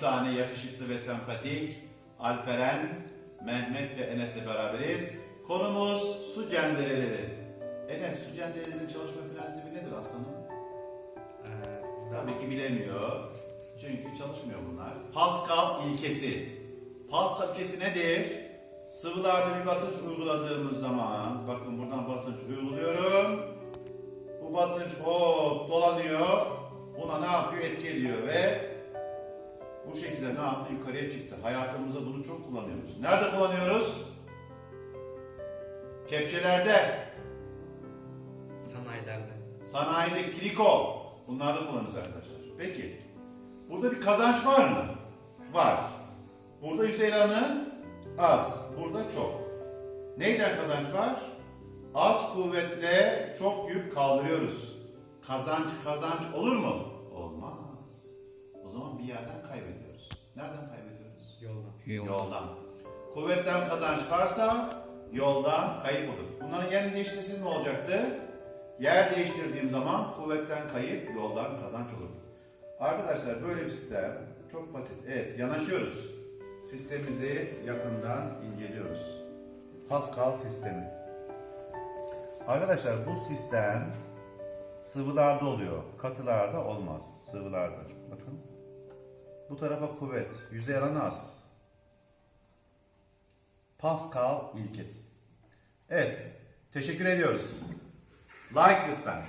tane yakışıklı ve sempatik Alperen, Mehmet ve Enes'le beraberiz. Konumuz su cendereleri. Enes, su cenderelerinin çalışma prensibi nedir aslanım? Ee, Tabii ki bilemiyor. Çünkü çalışmıyor bunlar. Pascal ilkesi. Pascal ilkesi nedir? Sıvılarda bir basınç uyguladığımız zaman, bakın buradan basınç uyguluyorum. Bu basınç hop dolanıyor. Buna ne yapıyor? Etki ediyor ve bu şekilde ne yaptı? Yukarıya çıktı. Hayatımızda bunu çok kullanıyoruz. Nerede kullanıyoruz? Kepçelerde, sanayilerde. sanayide kiliko. Bunlarda kullanıyoruz arkadaşlar. Peki, burada bir kazanç var mı? Var. Burada yüzey alanı az, burada çok. Neyden kazanç var? Az kuvvetle çok yük kaldırıyoruz. Kazanç kazanç olur mu? Olmaz. O zaman bir yerden kaybediyoruz. Nereden kaybediyoruz? Yolda. Yoldan. Kuvvetten kazanç varsa yoldan kayıp olur. Bunların yerini değiştirsin ne olacaktı? Yer değiştirdiğim zaman kuvvetten kayıp, yoldan kazanç olur. Arkadaşlar böyle bir sistem çok basit. Evet, yanaşıyoruz. Sistemimizi yakından inceliyoruz. Pascal sistemi. Arkadaşlar bu sistem sıvılarda oluyor. Katılarda olmaz. Sıvılarda. Bakın. Bu tarafa kuvvet. Yüzey alanı az. Pascal ilkesi. Evet. Teşekkür ediyoruz. Like lütfen.